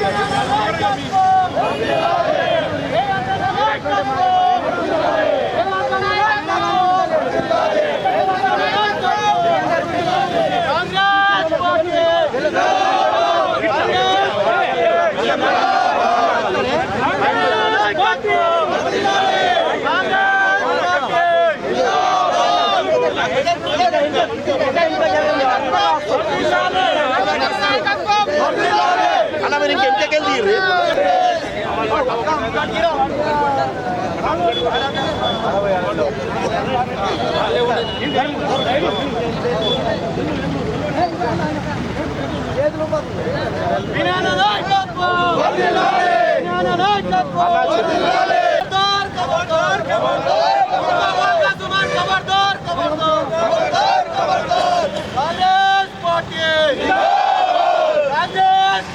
¡Vamos!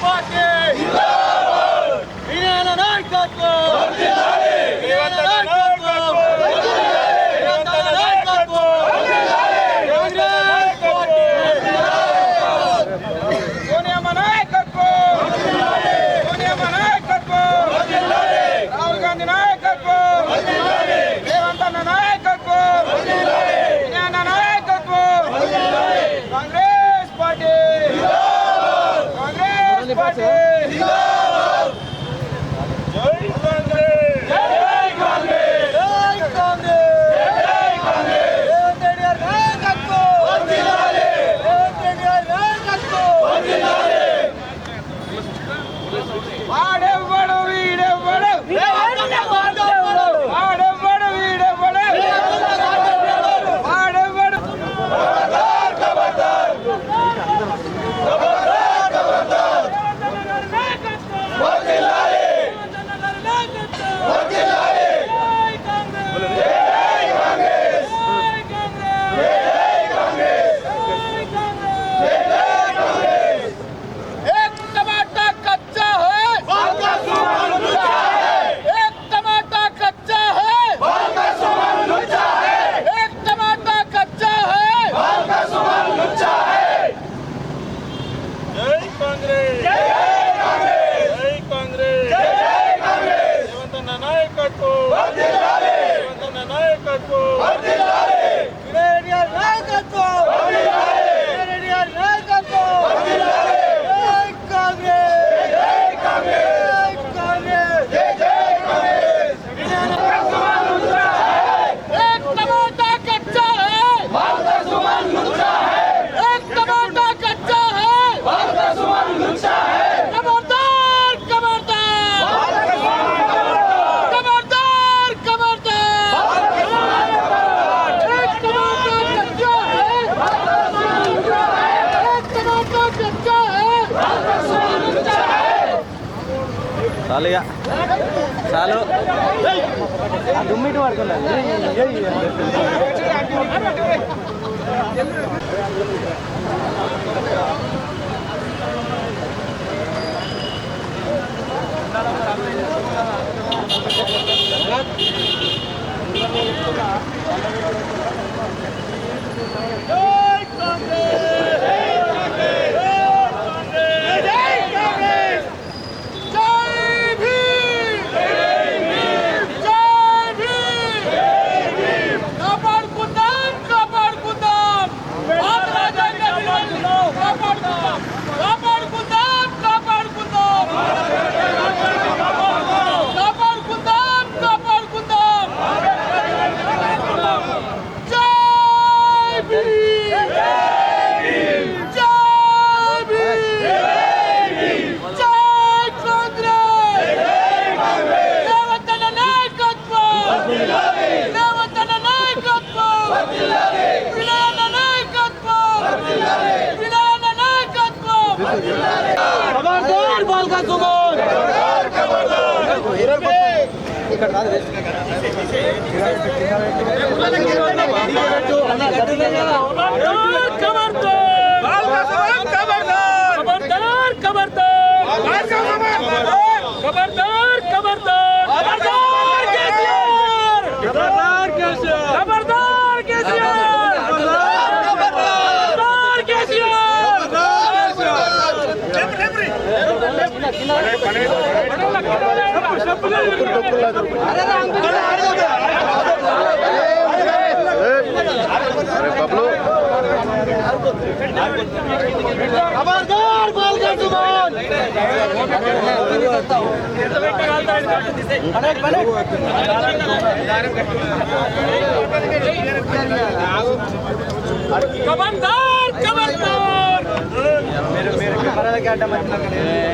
Fuck it! చాలు. ఇక చాలు దుమ్మిటి పడుతున్నాను ఇక్కడ अरे बबलू खबरदार बाल का जुबान अनेक अनेक खबरदार खबरदार मेरे मेरे कैमरा का क्या मतलब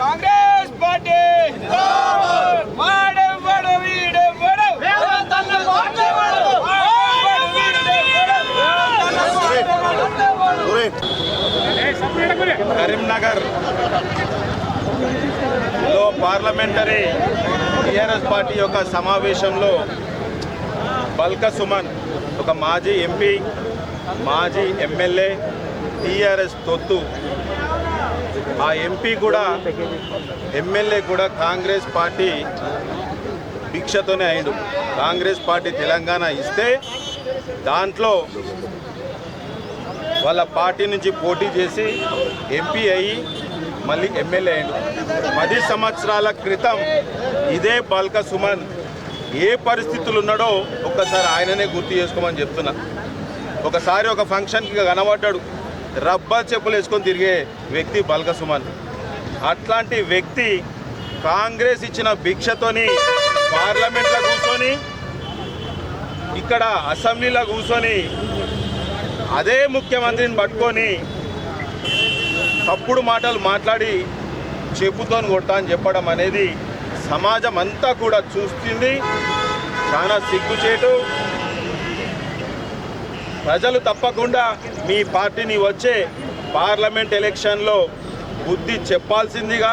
కాంగ్రెస్ పార్టీ కరీంనగర్లో పార్లమెంటరీ టీఆర్ఎస్ పార్టీ యొక్క సమావేశంలో బల్క సుమన్ ఒక మాజీ ఎంపీ మాజీ ఎమ్మెల్యే టీఆర్ఎస్ తొత్తు. ఆ ఎంపీ కూడా ఎమ్మెల్యే కూడా కాంగ్రెస్ పార్టీ భిక్షతోనే అయిండు. కాంగ్రెస్ పార్టీ తెలంగాణ ఇస్తే దాంట్లో వాళ్ళ పార్టీ నుంచి పోటీ చేసి ఎంపీ అయ్యి మళ్ళీ ఎమ్మెల్యే అయ్యాడు. పది సంవత్సరాల క్రితం ఇదే బల్క సుమన్ ఏ పరిస్థితులు ఉన్నాడో ఒక్కసారి ఆయననే గుర్తు చేసుకోమని చెప్తున్నా. ఒకసారి ఒక ఫంక్షన్కి కనబడ్డాడు. రబ్బర్ చెప్పులు వేసుకొని తిరిగే వ్యక్తి బల్క సుమన్. అట్లాంటి వ్యక్తి కాంగ్రెస్ ఇచ్చిన భిక్షతోని పార్లమెంట్లో కూర్చొని ఇక్కడ అసెంబ్లీలో కూర్చొని అదే ముఖ్యమంత్రిని పట్టుకొని తప్పుడు మాటలు మాట్లాడి చెప్పుతోని కొడతా అని చెప్పడం అనేది సమాజం అంతా కూడా చూస్తుంది. చాలా సిగ్గుచేటు. ప్రజలు తప్పకుండా మీ పార్టీని వచ్చే పార్లమెంట్ ఎలక్షన్లో బుద్ధి చెప్పాల్సిందిగా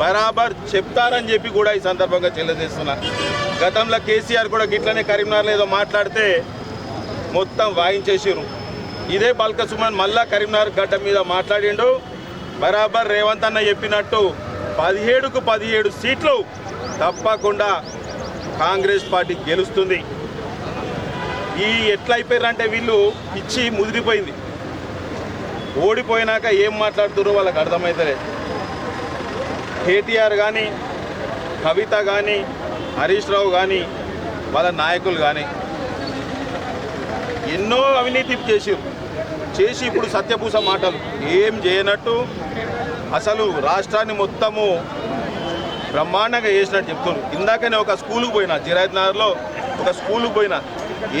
బరాబర్ చెప్తారని చెప్పి కూడా ఈ సందర్భంగా తెలియజేస్తున్నా. గతంలో కేసీఆర్ కూడా గిట్లనే కరీంనగర్లో ఏదో మాట్లాడితే మొత్తం వాయించేసిరు ఇదే బల్క సుమన్ మళ్ళా కరీంనగర్ గడ్డ మీద మాట్లాడిండు. బరాబర్ రేవంత్ అన్న చెప్పినట్టు పదిహేడుకు పదిహేడు సీట్లు తప్పకుండా కాంగ్రెస్ పార్టీ గెలుస్తుంది. ఈ ఎట్లయిపోయారంటే వీళ్ళు పిచ్చి ముదిరిపోయింది. ఓడిపోయినాక ఏం మాట్లాడుతున్నారో వాళ్ళకి అర్థమవుతలే కేటీఆర్ కానీ కవిత కానీ హరీష్ రావు కానీ వాళ్ళ నాయకులు కానీ ఎన్నో అవినీతి చేసి చేసి ఇప్పుడు సత్యపూస మాటలు. ఏం చేయనట్టు అసలు రాష్ట్రాన్ని మొత్తము బ్రహ్మాండంగా చేసినట్టు చెప్తున్నారు ఇందాకనే ఒక స్కూల్కి పోయినా జిరాయత్ నగర్లో ఒక స్కూల్కి పోయినా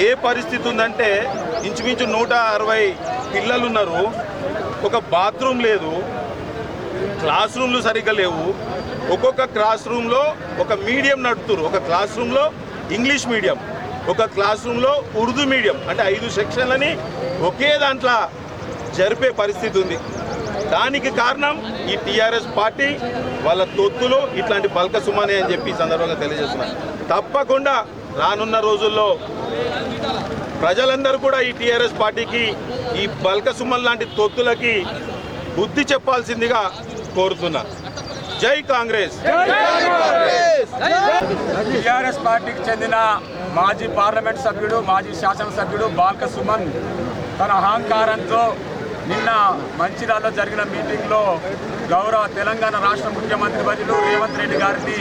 ఏ పరిస్థితి ఉందంటే ఇంచుమించు నూట అరవై పిల్లలు ఉన్నారు ఒక బాత్రూమ్ లేదు క్లాస్ రూమ్లు సరిగ్గా లేవు. ఒక్కొక్క క్లాస్ రూమ్లో ఒక మీడియం నడుపుతురు ఒక క్లాస్ రూమ్లో ఇంగ్లీష్ మీడియం ఒక క్లాస్ రూమ్లో ఉర్దూ మీడియం అంటే ఐదు సెక్షన్లని ఒకే దాంట్లో జరిపే పరిస్థితి ఉంది. దానికి కారణం ఈ టీఆర్ఎస్ పార్టీ వాళ్ళ తొత్తులు ఇట్లాంటి బల్క సుమానే అని చెప్పి సందర్భంగా తెలియజేస్తున్నారు. తప్పకుండా రానున్న రోజుల్లో ప్రజలందరూ కూడా ఈ టీఆర్ఎస్ పార్టీకి ఈ బల్క సుమన్ లాంటి తొత్తులకి బుద్ధి చెప్పాల్సిందిగా కోరుతున్నా. జై కాంగ్రెస్! టీఆర్ఎస్ పార్టీకి చెందిన మాజీ పార్లమెంట్ సభ్యుడు మాజీ శాసనసభ్యుడు బాల్క సుమన్ తన అహంకారంతో నిన్న మంచిర్యాలలో జరిగిన మీటింగ్లో గౌరవ తెలంగాణ రాష్ట్ర ముఖ్యమంత్రి వర్యులు రేవంత్ రెడ్డి గారిని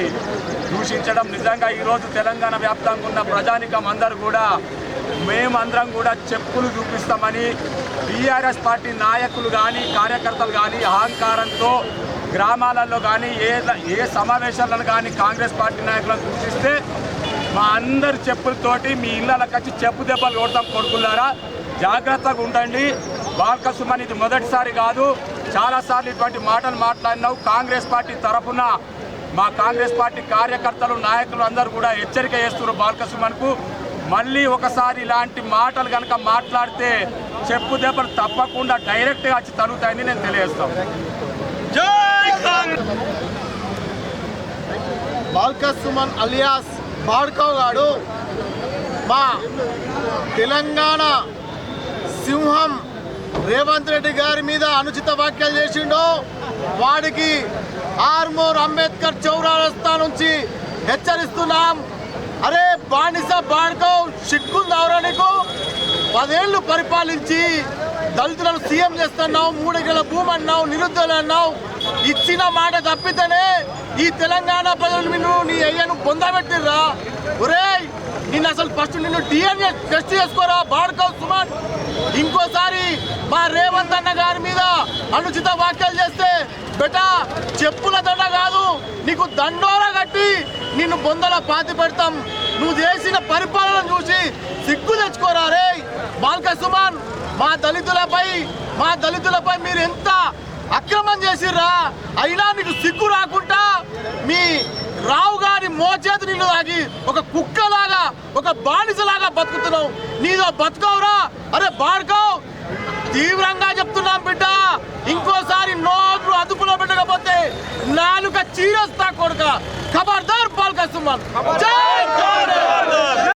దూషించడం నిజంగా ఈరోజు తెలంగాణ వ్యాప్తంగా ఉన్న ప్రజానికం అందరూ కూడా మేమందరం కూడా చెప్పులు చూపిస్తామని టీఆర్ఎస్ పార్టీ నాయకులు కానీ కార్యకర్తలు కానీ అహంకారంతో గ్రామాలలో కానీ ఏ ఏ సమావేశాలను కానీ కాంగ్రెస్ పార్టీ నాయకులను సూచిస్తే మా అందరి చెప్పులతోటి మీ ఇళ్ళకి వచ్చి చెప్పు దెబ్బలు కొడతాం కొడుకున్నారా జాగ్రత్తగా ఉండండి. బాల్క సుమన్ ఇది మొదటిసారి కాదు చాలాసార్లు ఇటువంటి మాటలు మాట్లాడినావు. కాంగ్రెస్ పార్టీ తరఫున మా కాంగ్రెస్ పార్టీ కార్యకర్తలు నాయకులు అందరూ కూడా హెచ్చరిక చేస్తున్నారు బాల్క సుమన్కు మళ్ళీ ఒకసారి ఇలాంటి మాటలు కనుక మాట్లాడితే చెప్పు దెబ్బలు తప్పకుండా డైరెక్ట్గా వచ్చి తగ్గుతాయని నేను తెలియజేస్తాను. బాల్కస్ సుమన్ అలియాస్ బాడ్కో గాడు మా తెలంగాణ సింహం రేవంత్ రెడ్డి గారి మీద అనుచిత వ్యాఖ్యలు చేసిండో వాడికి ఆర్మూర్ అంబేద్కర్ చౌరాస్తా నుంచి హెచ్చరిస్తున్నాం. అరే బానిస బాడ్కవ్ సిగ్గుందవరా నీకు? పదేళ్ళు పరిపాలించి దళితులను సీఎం చేస్తున్నావు మూడు భూమి అన్నావు నిరుద్ధులు అన్నావు. ఇచ్చిన మాట తప్పితేనే ఈ తెలంగాణ ప్రజలు నిన్ను నీ అయ్యను పొందబెట్టిర్రా? ఒరేయ్ నిన్ను అసలు ఫస్ట్ నిన్ను డిఎన్ఏ టెస్ట్ చేసుకోరా బాడుకో మా రేవంత్ అన్న గారి మీద అనుచిత వ్యాఖ్యలు చేస్తే బెటా చెప్పుల దండ కాదు నీకు దండోర కట్టి నిన్ను బొందల పాతి పెడతాం. నువ్వు చేసిన పరిపాలన చూసి సిగ్గు తెచ్చుకోరా రే బాల్క సుమన్ మా దళితులపై మా దళితులపై మీరు ఎంత అక్రమం చేసిర్రా? అయినా నీకు సిగ్గు రాకుండా మీ రావు గారి మోచేతి నిన్ను తాగి ఒక కుక్కలాగా ఒక బానిసలాగా బతుకుతున్నావు. నీదో బతుకవురా? అరే బాడుకోవు తీవ్రంగా చెప్తున్నాం బిడ్డ. ఇంకోసారి నోట్లు అదుపులో పెట్టకపోతే నాలుక చీరస్తా కొడుక. ఖబర్దార్ పాల్క